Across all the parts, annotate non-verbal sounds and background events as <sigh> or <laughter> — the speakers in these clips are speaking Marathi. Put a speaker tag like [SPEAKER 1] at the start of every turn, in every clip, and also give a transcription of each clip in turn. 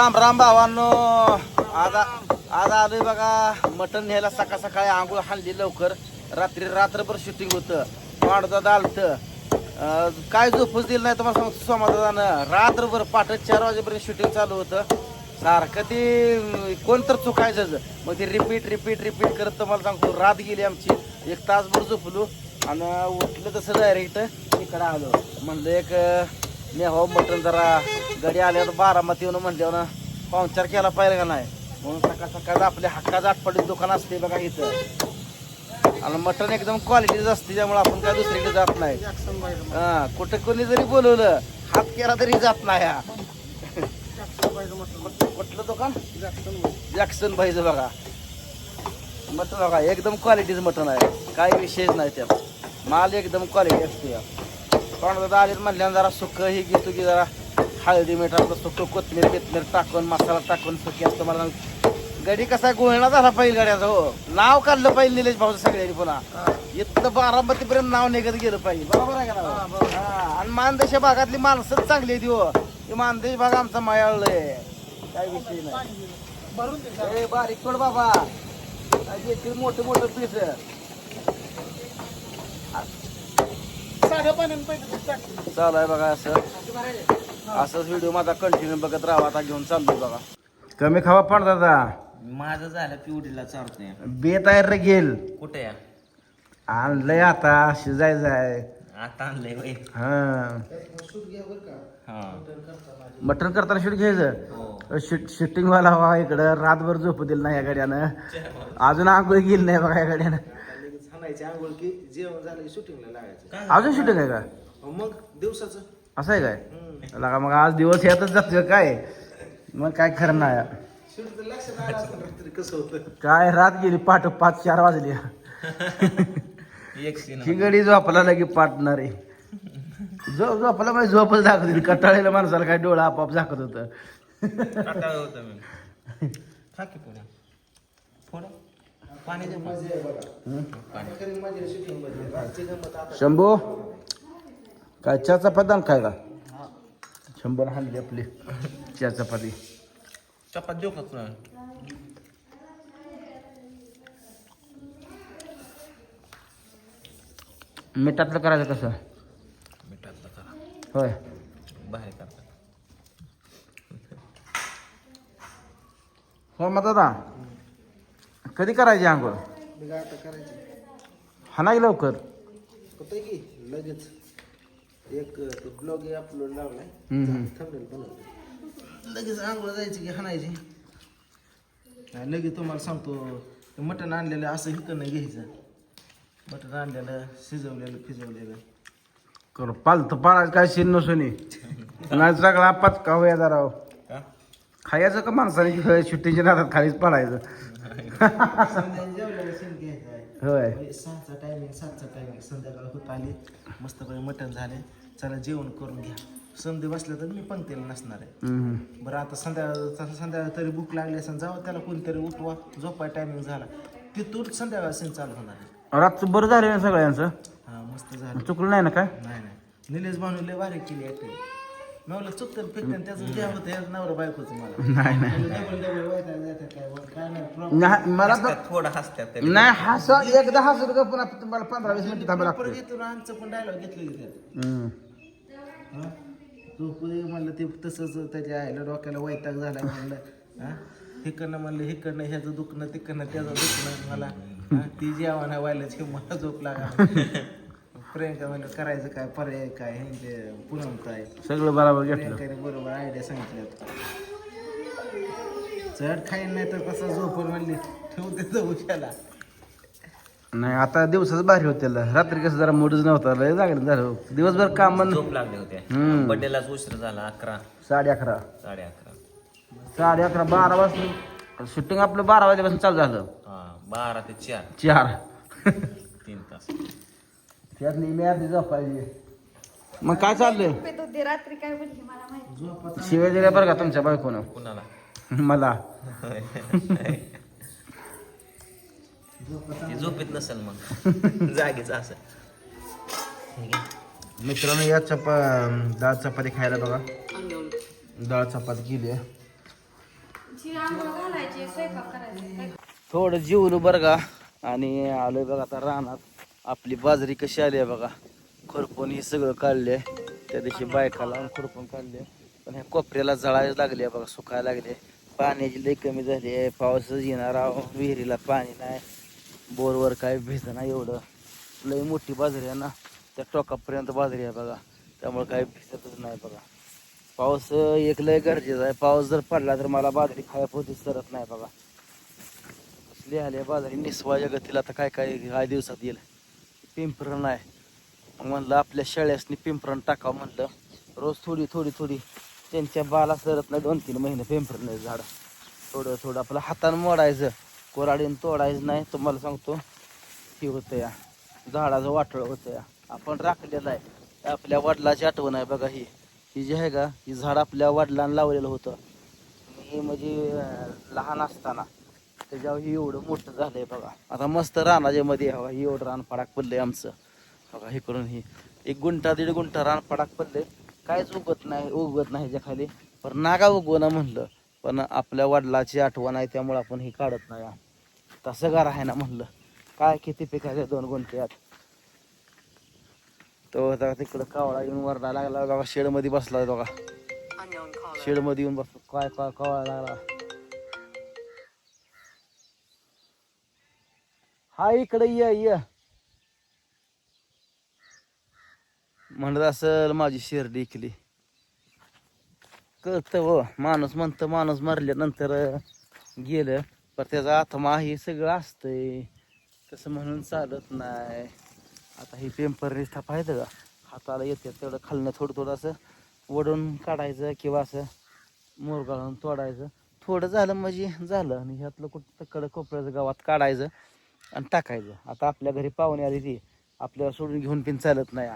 [SPEAKER 1] राम राम भावांनो. आज आज आलोय बघा मटण न्यायला सकाळ सकाळी आंघोळ हाणली लवकर. रात्री रात्रभर शूटिंग होतं. पाडदा दालतं. काय झोपच दिलं नाही तुम्हाला सांगतो समाधानानं रात्रभर पाठ चार वाजेपर्यंत शूटिंग चालू होतं. सारखं ते कोण तर चुकायचं मग ते रिपीट रिपीट रिपीट करत तुम्हाला सांगतो. रात गेली आमची. एक तासभर झोपलो. आणि उठलं तसं डायरेक्ट इकडं आलो. म्हणलं एक अं, हो मटण जरा गडी आल्यावर बारामती येऊन म्हणल्यावर पाहुणचार केला पाहिजे का नाही? म्हणून सकाळ सकाळ आपल्या हक्काचं आठपडीत दुकान असते बघा इथं. आणि मटण एकदम क्वालिटीच असते त्यामुळे आपण काय दुसरीकडे जात नाही. हा कुठं कोणी जरी बोलवलं हात केला तरी जात नाही हा. कुठलं दुकान? जॅक्सन भाईचं बघा. मटण बघा एकदम क्वालिटीचं मटण आहे. काही विशेष नाही त्यात. माल एकदम क्वालिटी असते पण आले म्हणल्यानं जरा सुक्क ही घेतो की जरा. हळदी मीठ आपलं सुक्क कोथमीर बिथमीर टाकून मसाला टाकून सुकी असतं मला. गडी कसा गोळणा झाला पाहिजे गाड्याचा हो. नाव काढलं पाहिजे निलेश भाऊ सगळ्यांनी पुन्हा. इथं बारामतीपर्यंत नाव निघत गेलं पाहिजे बरोबर आहे का? हा, आणि मानदेशा भागातली माणसंच चांगली आहेत हो. ही मानदेश भाग आमचा मायाळलंय काय विषय नाही. बारीक थोड बाबा. मोठे मोठे पीस. चालू आहे बघा असं. असंच व्हिडिओ माझा कंटिन्यू बघत राहा आता घेऊन चाललोय बघा. कमी खावा पण दादा.
[SPEAKER 2] माझं झालं पिवडीला चालतंय
[SPEAKER 1] बेत आहे रे गेल.
[SPEAKER 2] कुठे या?
[SPEAKER 1] आणलंय आता शिजायचं आहे
[SPEAKER 2] आता आणलंय बाई
[SPEAKER 1] हा.
[SPEAKER 2] हा.
[SPEAKER 1] मटण करताना शूट घ्यायचं?
[SPEAKER 2] हो.
[SPEAKER 1] शूट शूटिंग वाला हवा इकडं. रातभर झोप दिलं नाही या गाड्यानं. अजून आंघोळ गेली नाही बघा या गाड्यानं.
[SPEAKER 3] हाणायची आंघोळ की जेवण झालं की शूटिंगला लागायचं
[SPEAKER 1] अजून शूटिंग आहे का?
[SPEAKER 3] मग दिवसाचं.
[SPEAKER 1] असं आहे काय? लगा मग आज दिवस यातच जातोय काय? मग काय खरं नाही.
[SPEAKER 3] शूटिंग लक्षात आलं असतं रात्री कसं होतं.
[SPEAKER 1] काय रात गेली पाठ पाच चार वाजली.
[SPEAKER 2] एक सीन
[SPEAKER 1] ही गडी झोपला लगे पाटणार आहे. झोप झोपला म्हणजे झोपच दाखवत होती. कटाळलेल्या माणसाला काय डोळा आपाप झाकत होतं.
[SPEAKER 2] होतं मी. खा की पुढे. थोडं
[SPEAKER 1] शंभू काय चहा चपाती काय का शंभर हाणली आपली चहा चपाती.
[SPEAKER 2] चपात देऊ का तुला?
[SPEAKER 1] मिठातलं करायचं कसं?
[SPEAKER 2] मिठातलं करा.
[SPEAKER 1] होय.
[SPEAKER 2] बाहेर करता.
[SPEAKER 1] हो मग दादा. कधी करायची आंघोळ?
[SPEAKER 3] आता करायची?
[SPEAKER 1] हा नाही लवकर.
[SPEAKER 3] होतंय की लगेच. एक ब्लॉग अपलोड लावलाय.
[SPEAKER 1] हम्म, हम्म.
[SPEAKER 3] थंबनेल बनवलं लगेच आंघोळ जायची की हाणायची. लगेच तुम्हाला सांगतो ते मटण आणलेलं असं हिकडनं घ्यायचं. मटण आणलेलं शिजवलेलं फिजवलेलं.
[SPEAKER 1] करू पालत पाळायचं काय शिन नसुनी नाही सगळा पचका होया जरा
[SPEAKER 2] का
[SPEAKER 1] खायचं का माणसाने सुट्टीच्या नादात खालीच पडायचं
[SPEAKER 3] घ्यायचं आहे
[SPEAKER 1] होय
[SPEAKER 3] म्हणजे सहाचा टायमिंग सातचा टायमिंग संध्याकाळ होत आली. मस्तपैकी मटण झाले. चला जेवण करून घ्या. संधी बसल्या तर मी पंक्तीला नसणार आहे.
[SPEAKER 1] हम्म.
[SPEAKER 3] बरं आता संध्याकाळ संध्याकाळ तरी भूक लागली असेल जावं त्याला कोणीतरी उठवा. झोपाय टायमिंग झाला. तिथून संध्याकाळ सीन चालू होणार आहे.
[SPEAKER 1] रातचं बरं झालं ना सगळ्यांचं?
[SPEAKER 3] हा मस्त झालं.
[SPEAKER 1] चुकलं नाही ना काय?
[SPEAKER 3] नाही नाही. निलेश भानू लय भारी केली ऍक्टिंग म्हणलं चुकतं फेकतं त्याचं जे होतं याच नवरा बायकोचं मला.
[SPEAKER 1] नाही नाही.
[SPEAKER 3] डबल डबल वैताग जातात काय नाही
[SPEAKER 1] मला तर
[SPEAKER 2] हसत्यात, थोडं हसत्यात तरी.
[SPEAKER 1] नाही हस एकदा हसू का पुन्हा तुम्हाला पंधरा वीस मिनिट थांबा
[SPEAKER 3] परत
[SPEAKER 1] लागतं
[SPEAKER 3] घेतो आमचं पण डायलॉग घेतलं त्यात.
[SPEAKER 1] हम्म.
[SPEAKER 3] हा? तू पुढे म्हणलं ते तसंच त्याच्या आईला डोक्याला वैताग झाला म्हणलं हा? हिकडनं म्हणलं हिकडनं ह्याचं दुखणं तिकडनं त्याचं दुखणं मला. हा? ती जेवण व्हायला मला झोप लागा प्रियंका म्हणलं करायचं काय? पर्याय काय? हे ते पुनम काय
[SPEAKER 1] सगळं बरोबर घेतलं.
[SPEAKER 3] प्रियंकाने बरोबर आयडिया सांगितल्यात. चढ खाईन नाही तर कसं झोपून म्हणली ठेवते जाऊ त्याला
[SPEAKER 1] नाही आता दिवसाच भारी होते रात्री कसं जरा मूडच नव्हता लय जागरण झालं. दिवसभर काम
[SPEAKER 2] झोप लागले होते.
[SPEAKER 1] हम्म.
[SPEAKER 2] बड्डेलाच उशीर झाला अकरा.
[SPEAKER 1] साडे अकरा.
[SPEAKER 2] साडे अकरा.
[SPEAKER 1] साडे अकरा बारा वाजता शूटिंग आपलं बारा वाजल्यापासून चालू झालं.
[SPEAKER 2] हा बारा ते चार.
[SPEAKER 1] चार.
[SPEAKER 2] तीन तास.
[SPEAKER 1] त्यात नेहमी अर्धी झोपायची मग काय चाललंय?
[SPEAKER 4] झोपेत होते रात्री काय मला माहिती.
[SPEAKER 1] शिवाय दिल्या बरं का तुमच्या बायकोनं?
[SPEAKER 2] कुणाला?
[SPEAKER 1] मला.
[SPEAKER 2] ती झोपेत नसेल मग. जागीच असं ठीक आहे
[SPEAKER 1] मित्रांनो या चपा डाळ चपाती खायला बघा. डाळ चपाती केली आहे. थोडं जेवलो बरं का? आणि आलोय बघा आता रानात. आपली बाजरी कशी आली आहे बघा? खुरपून ही सगळं काढले त्या दिवशी बायका लावून खुरपून काढले पण ह्या कोपऱ्याला जळायला लागले बघा सुकायला लागले पाण्याची लई कमी झाली आहे. पावसच येणार आहो. विहिरीला पाणी नाही. बोरवर काय नाही एवढं. लई मोठी बाजरी आहे ना. त्या टोकापर्यंत बाजरी आहे बघा. त्यामुळे काय भिजतच नाही बघा. पाऊस एक लय गरजेचा आहे. पाऊस जर पडला तर मला बाजरी खाया पोती सरत नाही बघा. कसली आली बाजरी निसवाच्या गतीला आता काय काय काय दिवसात येईल. पिंपरण आहे मग म्हणलं आपल्या शेळ्यासनी पिंपरण टाकावं म्हणलं. रोज थोडी थोडी थोडी. त्यांच्या बाला सरत नाही दोन तीन महिने पिंपरण झाड. थोडं थोडं आपलं हातानं मोडायचं कोराडीनं तोडायचं नाही तुम्हाला सांगतो हे होतं या झाडाचं वाटळ होतं या आपण राखलेलं आहे. आपल्या वडिलाची आठवण आहे बघा ही. ही जी आहे का ही झाड आपल्या वडिलांना लावलेलं होतं. मी म्हणजे लहान असताना त्याच्यावर ही एवढं मोठं झालंय बघा. आता मस्त रानाच्या मध्ये हवा ही एवढं रान पडाक पडलंय आमचं. बघा हे करून ही. एक गुंठा दीड गुंठा रान पडाक पडलंय. काहीच उगत नाही उगवत नाही ह्याच्या खाली पण नागा उगवणं म्हणलं पण आपल्या वडिलाची आठवण आहे त्यामुळे आपण हे काढत नाही तसं का आहे ना म्हणलं. काय किती पिकाचे दोन गुंठ्यात तो होता तिकडं कावळा येऊन वरडा लागला बघा शेडमध्ये बसला बघा. शेडमध्ये येऊन बसतो काय काय कावळा लागला? हा इकडे ये ये म्हणत असल माझी शेरडी इकली. कळत व हो, माणूस म्हणतं माणूस मारल्यानंतर गेलं. पण त्याचा आत्मा हे सगळं असतंय. तसं म्हणून चालत नाही. आता ही पेंपर निष्ठा पाहिजे का? हाताला येते तेवढं खालणं थोडं थोडं असं वडून काढायचं किंवा असं मोरगाळून तोडायचं. थोडं झालं म्हणजे झालं. आणि ह्यातलं कुठं कडं कोपऱ्याचं गावात काढायचं आणि टाकायचं. आता आपल्या घरी पाहुणे आली ती. आपल्याला सोडून घेऊन पिन चालत नाही.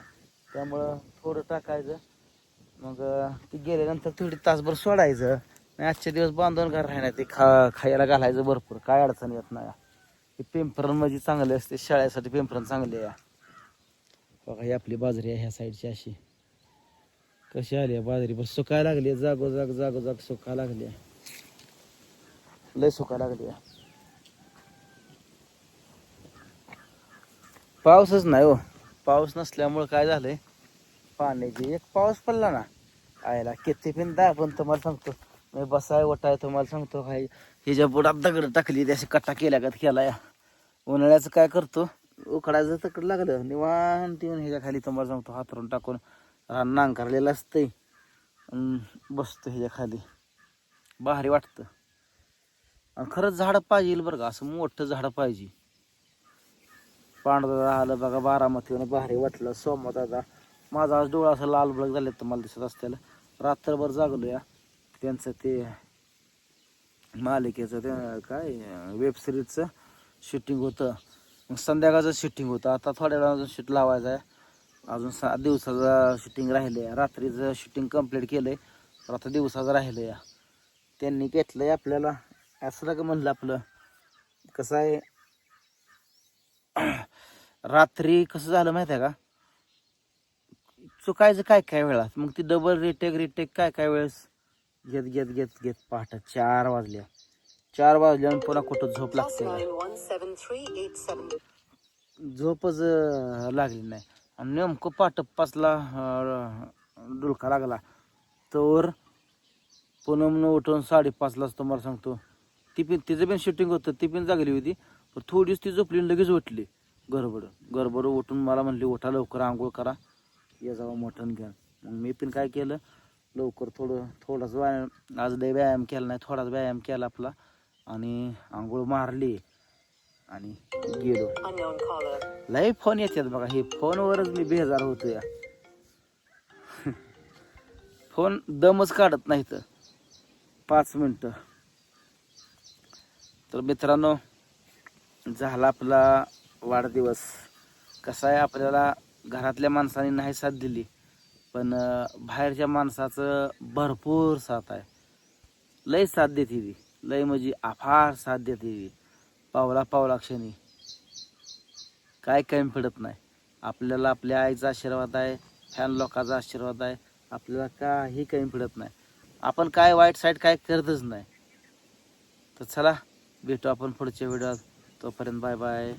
[SPEAKER 1] त्यामुळं थोडं टाकायचं. मग ती गेल्यानंतर थोडी तासभर सोडायचं. आणि आजचे दिवस बांधून घर राहणार ते खा खायला घालायचं भरपूर. काय अडचण येत नाही. हे पेंपरण म्हणजे चांगले असते शाळेसाठी पेंपरण चांगले आहे. बघा ही आपली बाजरी आहे ह्या साईडची अशी. कशी आली आहे बाजरी? पण सुकायला लागली आहे, जागोजाग जागोजाग सुकायला लागली आहे. लय सुकायला लागली आहे. पाऊसच नाही हो. पाऊस नसल्यामुळं काय झालंय? पाण्याची एक पाऊस पडला ना. आयला किती पण दहा पण तुम्हाला सांगतो. मी बसाय वटाय तुम्हाला सांगतो हाय हिच्या बुडात दगड टाकली त्याशी कट्टा केल्या का केला या उन्हाळ्याचं काय करतो? उकडायचं तकड लागलं. निवांत येऊन ह्याच्या खाली तुम्हाला सांगतो हातरून टाकून रान नांगरलेलं असतंय. बसतो ह्याच्या खाली. भारी वाटतं. आणि खरंच झाडं पाहिजे बरं का. असं मोठं झाडं पाहिजे. पांढरं आलं बघा बारामतीवर भारी वाटलं सोमवार दादा. माझा आज डोळा असं लाल बळक झाले तर मला दिसत असतेला. रात्रभर जागलो या त्यांचं ते मालिकेचं ते काय वेब सिरीजचं शूटिंग होतं. मग संध्याकाळचं शूटिंग होतं. आता थोड्या वेळा अजून शूट लावायचं आहे. अजून सात दिवसाचं शूटिंग राहिलं आहे रात्रीचं शूटिंग कंप्लीट केलं आहे तर आता दिवसाचं राहिलं या त्यांनी घेतलं आहे आपल्याला. असं का म्हणलं आपलं. कसं आहे? रात्री कसं झालं माहिती आहे का? चुकायचं काय काय वेळा मग ती डबल रिटेक रिटेक काय काय वेळेस? घेत घेत घेत घेत पहाटे चार वाजल्या चार वाजल्यावर पुन्हा कुठं झोप लागते झोपच लागली नाही. आणि नेमकं पाठ पाचला डुलका लागला. तर पुनमनं उठून साडेपाचलाच तुम्हाला सांगतो. ती पण तिचं पण शूटिंग होतं ती पण जागली होती. पण थोडीच ती झोपली लगेच उठली. गरबड गरबड उठून मला म्हणली उठा लवकर आंघोळ करा. ये जावा मटण घ्या. मग मी पण काय केलं लवकर थोडं थोडाच व्यायाम आज लय व्यायाम केला नाही थोडाच व्यायाम केला आपला. आणि आंघोळ मारली आणि गेलो. लय फोन येतात बघा हे फोनवरच मी बेजार होतो या. <laughs> फोन दमच काढत नाही तर पाच मिनटं. तर मित्रांनो झाला आपला वाढदिवस. कसा आहे आपल्याला घरातल्या माणसाने नाही साथ दिली पण बाहेरच्या माणसाचं भरपूर साथ आहे. लय साथ देते ती. लय म्हणजे अफार साथ देते ती. पावला पावला क्षणी. काय कमी पडत नाही. आपल्याला आपल्या आईचा आशीर्वाद आहे फॅन लोकांचा आशीर्वाद आहे. आपल्याला काही कमी पडत नाही. आपण काय वाईट साईड काय करतच नाही. तर चला भेटू आपण पुढच्या व्हिडिओत. तोपर्यंत बाय बाय.